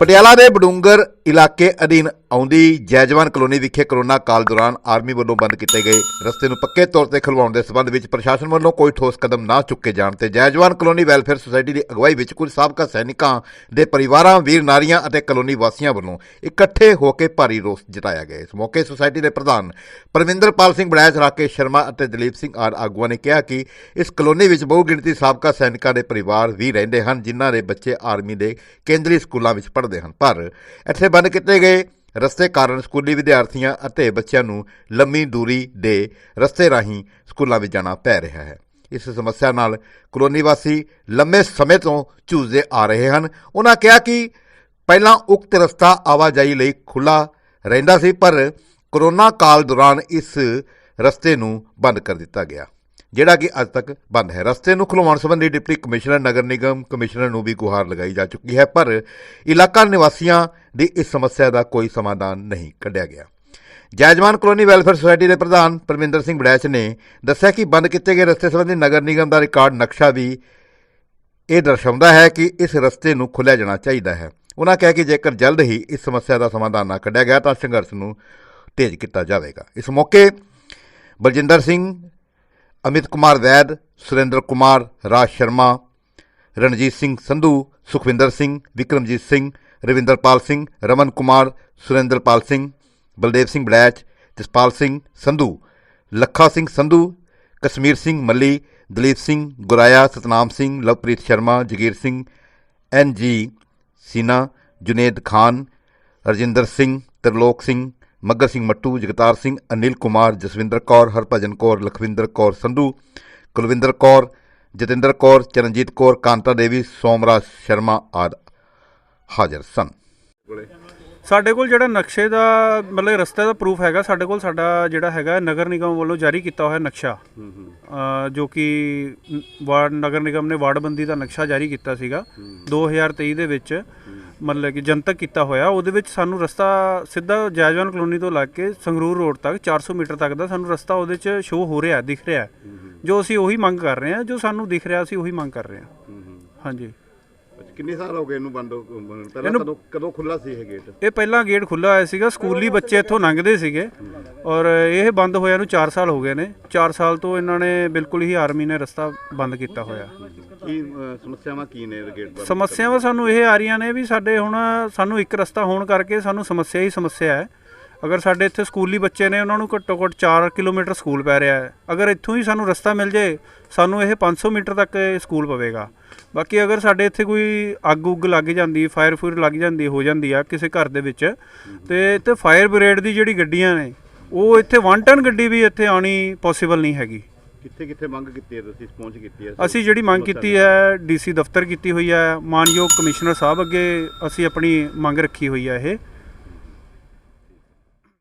ਪਟਿਆਲਾ ਦੇ ਬਡੂੰਗਰ ਇਲਾਕੇ ਅਧੀਨ ਆਉਂਦੀ ਜੈਜਵਾਨ ਕਲੋਨੀ ਵਿਖੇ ਕਰੋਨਾ ਕਾਲ ਦੌਰਾਨ ਆਰਮੀ ਵੱਲੋਂ ਬੰਦ ਕੀਤੇ ਗਏ ਰਸਤੇ ਨੂੰ ਪੱਕੇ ਤੌਰ ਤੇ ਖੁਲਵਾਉਣ ਦੇ ਸਬੰਧ ਵਿੱਚ ਪ੍ਰਸ਼ਾਸਨ ਵੱਲੋਂ ਕੋਈ ਠੋਸ ਕਦਮ ਨਾ ਚੁੱਕੇ ਜਾਣ ਤੇ ਜੈਜਵਾਨ ਕਲੋਨੀ ਵੈਲਫੇਅਰ ਸੁਸਾਇਟੀ ਦੀ ਅਗਵਾਈ ਵਿੱਚ ਕੁਝ ਸਾਬਕਾ ਸੈਨਿਕਾਂ ਦੇ ਪਰਿਵਾਰਾਂ, ਵੀਰ ਨਾਰੀਆਂ ਅਤੇ ਕਲੋਨੀ ਵਾਸੀਆਂ ਵੱਲੋਂ ਇਕੱਠੇ ਹੋ ਕੇ ਭਾਰੀ ਰੋਸ ਜਤਾਇਆ ਗਿਆ। ਇਸ ਮੌਕੇ ਸੁਸਾਇਟੀ ਦੇ ਪ੍ਰਧਾਨ ਪਰਵਿੰਦਰਪਾਲ ਸਿੰਘ ਬੜੈਚ ਰਾਕੇਸ਼ ਸ਼ਰਮਾ ਅਤੇ ਦਲੀਪ ਸਿੰਘ ਆਰ ਆਗੂਆਂ ਨੇ ਕਿਹਾ ਕਿ ਇਸ ਕਲੋਨੀ ਵਿੱਚ ਬਹੁ ਗਿਣਤੀ ਸਾਬਕਾ ਸੈਨਿਕਾਂ ਦੇ ਪਰਿਵਾਰ ਵੀ ਰਹਿੰਦੇ ਹਨ, ਜਿਨ੍ਹਾਂ ਦੇ ਬੱਚੇ ਆਰਮੀ ਦੇ ਕੇਂਦਰੀ ਸਕੂਲਾਂ ਵਿੱਚ ਪੜ੍ਹਦੇ ਹਨ। ਪਰ ਇੱਥੇ ਬੰਦ ਕੀਤੇ ਗਏ ਰਸਤੇ ਕਾਰਨ ਸਕੂਲੀ ਵਿਦਿਆਰਥੀਆਂ ਅਤੇ ਬੱਚਿਆਂ ਨੂੰ ਲੰਮੀ ਦੂਰੀ ਦੇ ਰਸਤੇ ਰਾਹੀਂ ਸਕੂਲਾਂ ਵਿੱਚ ਜਾਣਾ ਪੈ ਰਿਹਾ ਹੈ। ਇਸ ਸਮੱਸਿਆ ਨਾਲ ਕਲੋਨੀ ਵਾਸੀ ਲੰਮੇ ਸਮੇਂ ਤੋਂ ਝੂਝਦੇ ਆ ਰਹੇ ਹਨ। ਉਹਨਾਂ ਕਿਹਾ ਕਿ ਪਹਿਲਾਂ ਉਕਤ ਰਸਤਾ ਆਵਾਜਾਈ ਲਈ ਖੁੱਲਾ ਰਹਿੰਦਾ ਸੀ, ਪਰ ਕਰੋਨਾ ਕਾਲ ਦੌਰਾਨ ਇਸ ਰਸਤੇ ਨੂੰ ਬੰਦ ਕਰ ਦਿੱਤਾ ਗਿਆ। ਜਿਹੜਾ ਕਿ ਅੱਜ ਤੱਕ ਬੰਦ ਹੈ। ਰਸਤੇ ਨੂੰ ਖੁਲਵਾਉਣ ਸੰਬੰਧੀ deputy commissioner, Nagar Nigam commissioner ਨੂੰ ਵੀ ਗੁਹਾਰ ਲਗਾਈ ਜਾ ਚੁੱਕੀ ਹੈ, ਪਰ ਇਲਾਕਾ ਨਿਵਾਸੀਆਂ ਦੀ ਇਸ ਸਮੱਸਿਆ ਦਾ ਕੋਈ ਸਮਾਧਾਨ ਨਹੀਂ ਕੱਢਿਆ ਗਿਆ। ਜੈਜਮਾਨ ਕਲੋਨੀ ਵੈਲਫੇਅਰ ਸੁਸਾਇਟੀ ਦੇ ਪ੍ਰਧਾਨ ਪਰਮਿੰਦਰ ਸਿੰਘ ਬੜੈਚ ਨੇ ਦੱਸਿਆ ਕਿ ਬੰਦ ਕੀਤੇ ਗਏ ਰਸਤੇ ਸੰਬੰਧੀ ਨਗਰ ਨਿਗਮ ਦਾ ਰਿਕਾਰਡ ਨਕਸ਼ਾ ਵੀ ਇਹ ਦਰਸਾਉਂਦਾ ਹੈ ਕਿ ਇਸ ਰਸਤੇ ਨੂੰ ਖੁੱਲ੍ਹਿਆ ਜਾਣਾ ਚਾਹੀਦਾ ਹੈ। ਉਹਨਾਂ ਕਿਹਾ ਕਿ ਜੇਕਰ ਜਲਦ ਹੀ ਇਸ ਸਮੱਸਿਆ ਦਾ ਸਮਾਧਾਨ ਨਾ ਕੱਢਿਆ ਗਿਆ ਤਾਂ ਸੰਘਰਸ਼ ਨੂੰ ਤੇਜ਼ ਕੀਤਾ ਜਾਵੇਗਾ। ਇਸ ਮੌਕੇ ਬਲਜਿੰਦਰ ਸਿੰਘ ਅਮਿਤ ਕੁਮਾਰ ਵੈਦ, ਸੁਰਿੰਦਰ ਕੁਮਾਰ, ਰਾਜ ਸ਼ਰਮਾ, ਰਣਜੀਤ ਸਿੰਘ ਸੰਧੂ, ਸੁਖਵਿੰਦਰ ਸਿੰਘ, ਵਿਕਰਮਜੀਤ ਸਿੰਘ, ਰਵਿੰਦਰਪਾਲ ਸਿੰਘ, ਰਮਨ ਕੁਮਾਰ, ਸੁਰਿੰਦਰਪਾਲ ਸਿੰਘ, ਬਲਦੇਵ ਸਿੰਘ ਬਲੈਚ, ਜਸਪਾਲ ਸਿੰਘ ਸੰਧੂ, ਲੱਖਾ ਸਿੰਘ ਸੰਧੂ, ਕਸ਼ਮੀਰ ਸਿੰਘ ਮੱਲੀ, ਦਲੀਪ ਸਿੰਘ ਗੁਰਾਇਆ, ਸਤਨਾਮ ਸਿੰਘ, ਲਵਪ੍ਰੀਤ ਸ਼ਰਮਾ, ਜਗੀਰ ਸਿੰਘ, ਐਨ ਜੀ ਸੀਨਾ, ਜੁਨੇਦ ਖਾਨ, ਰਜਿੰਦਰ ਸਿੰਘ, ਤਰਲੋਕ ਸਿੰਘ ਮੱਗਰ ਸਿੰਘ ਮੱਟੂ ਜਗਤਾਰ ਸਿੰਘ ਅਨਿਲ ਕੁਮਾਰ ਜਸਵਿੰਦਰ ਕੌਰ ਹਰਭਜਨ ਕੌਰ ਲਖਵਿੰਦਰ ਕੌਰ ਸੰਧੂ ਕੁਲਵਿੰਦਰ ਕੌਰ ਜਤਿੰਦਰ ਕੌਰ ਚਰਨਜੀਤ ਕੌਰ ਕਾਂਤਾ ਦੇਵੀ ਸੋਮਰਾਜ ਸ਼ਰਮਾ ਆਦਿ ਹਾਜ਼ਰ ਸਨ। ਸਾਡੇ ਕੋਲ ਜਿਹੜਾ ਨਕਸ਼ੇ ਦਾ ਮਤਲਬ ਰਸਤੇ ਦਾ ਪ੍ਰੂਫ ਹੈਗਾ ਸਾਡੇ ਕੋਲ ਸਾਡਾ ਜਿਹੜਾ ਹੈਗਾ ਨਗਰ ਨਿਗਮ ਵੱਲੋਂ ਜਾਰੀ ਕੀਤਾ ਹੋਇਆ ਨਕਸ਼ਾ। ਜੋ ਕਿ ਵਾਰਡ ਨਗਰ ਨਿਗਮ ਨੇ ਵਾਰਡਬੰਦੀ ਦਾ ਨਕਸ਼ਾ ਜਾਰੀ ਕੀਤਾ ਸੀਗਾ 2023 ਦੇ ਵਿੱਚ। ਮਤਲਬ ਕਿ ਜਨਤਕ ਕੀਤਾ ਹੋਇਆ ਉਹਦੇ ਵਿੱਚ ਸਾਨੂੰ ਰਸਤਾ ਸਿੱਧਾ ਜਾਇਜਵਾਨ ਕਲੋਨੀ ਤੋਂ ਲੱਗ ਕੇ ਸੰਗਰੂਰ ਰੋਡ ਤੱਕ 400 ਮੀਟਰ ਤੱਕ ਦਾ ਸਾਨੂੰ ਰਸਤਾ ਉਹਦੇ 'ਚ ਸ਼ੋਅ ਹੋ ਰਿਹਾ ਦਿਖ ਰਿਹਾ। ਜੋ ਅਸੀਂ ਉਹੀ ਮੰਗ ਕਰ ਰਹੇ ਹਾਂ ਜੋ ਸਾਨੂੰ ਦਿਖ ਰਿਹਾ ਅਸੀਂ ਉਹੀ ਮੰਗ ਕਰ ਰਹੇ ਹਾਂ। ਹਾਂਜੀ। ਅੱਛਾ ਕਿੰਨੇ ਸਾਲ ਹੋ ਗਏ ਇਹਨੂੰ ਬੰਦ ਪਹਿਲਾਂ ਇਹਨੂੰ- ਕਦੋਂ ਕਦੋਂ ਖੁੱਲਾ ਸੀ ਇਹ ਗੇਟ ਇਹ ਪਹਿਲਾਂ ਗੇਟ ਖੁੱਲਾ ਹੋਇਆ ਸੀਗਾ ਸਕੂਲੀ ਬੱਚੇ ਇੱਥੋਂ ਲੰਘਦੇ ਸੀਗੇ। ਔਰ ਇਹ ਬੰਦ ਹੋਇਆ ਨੂੰ 4 ਸਾਲ ਹੋ ਗਏ ਨੇ। 4 ਸਾਲ ਤੋਂ ਇਹਨਾਂ ਨੇ ਬਿਲਕੁਲ ਹੀ ਆਰਮੀ ਨੇ ਰਸਤਾ ਬੰਦ ਕੀਤਾ ਹੋਇਆ। ਕੀ ਸਮੱਸਿਆਵਾਂ ਕੀ ਨੇ ਗੇਟ ਬੰਦ ਸਮੱਸਿਆਵਾਂ ਸਾਨੂੰ ਇਹ ਆ ਰਹੀਆਂ ਨੇ ਵੀ ਸਾਡੇ ਹੁਣ ਸਾਨੂੰ ਇੱਕ ਰਸਤਾ ਹੋਣ ਕਰਕੇ ਸਾਨੂੰ ਸਮੱਸਿਆ ਹੀ ਸਮੱਸਿਆ ਹੈ। ਅਗਰ ਸਾਡੇ ਇੱਥੇ ਸਕੂਲੀ ਬੱਚੇ ਨੇ ਉਹਨਾਂ ਨੂੰ ਘੱਟੋ ਘੱਟ 4 ਕਿਲੋਮੀਟਰ ਸਕੂਲ ਪੈ ਰਿਹਾ ਹੈ। ਅਗਰ ਇੱਥੋਂ ਹੀ ਸਾਨੂੰ ਰਸਤਾ ਮਿਲ ਜੇ ਸਾਨੂੰ ਇਹ 500 ਮੀਟਰ ਤੱਕ ਸਕੂਲ ਪਵੇਗਾ। ਬਾਕੀ ਅਗਰ ਸਾਡੇ ਇੱਥੇ ਕੋਈ ਅੱਗ ਉੱਗ ਲੱਗ ਜਾਂਦੀ ਫਾਇਰ ਫੂਰ ਲੱਗ ਜਾਂਦੀ ਹੋ ਜਾਂਦੀ ਆ ਕਿਸੇ ਘਰ ਦੇ ਵਿੱਚ ਤੇ ਇੱਥੇ ਫਾਇਰ ਬ੍ਰਿਗੇਡ ਦੀ ਜਿਹੜੀ ਗੱਡੀਆਂ ਨੇ ਉਹ ਇੱਥੇ 1 ਟਨ ਗੱਡੀ ਵੀ ਇੱਥੇ ਆਣੀ ਪੋਸੀਬਲ ਨਹੀਂ ਹੈਗੀ। ਕਿੱਥੇ ਕਿੱਥੇ ਮੰਗ ਕੀਤੀ ਹੈ ਤੁਸੀਂ? ਪਹੁੰਚ ਕੀਤੀ ਹੈ? ਅਸੀਂ ਜਿਹੜੀ ਮੰਗ ਕੀਤੀ ਹੈ ਡੀਸੀ ਦਫ਼ਤਰ ਕੀਤੀ ਹੋਈ ਹੈ। ਮਾਨਯੋਗ ਕਮਿਸ਼ਨਰ ਸਾਹਿਬ ਅੱਗੇ ਅਸੀਂ ਆਪਣੀ ਮੰਗ ਰੱਖੀ ਹੋਈ ਹੈ ਇਹ।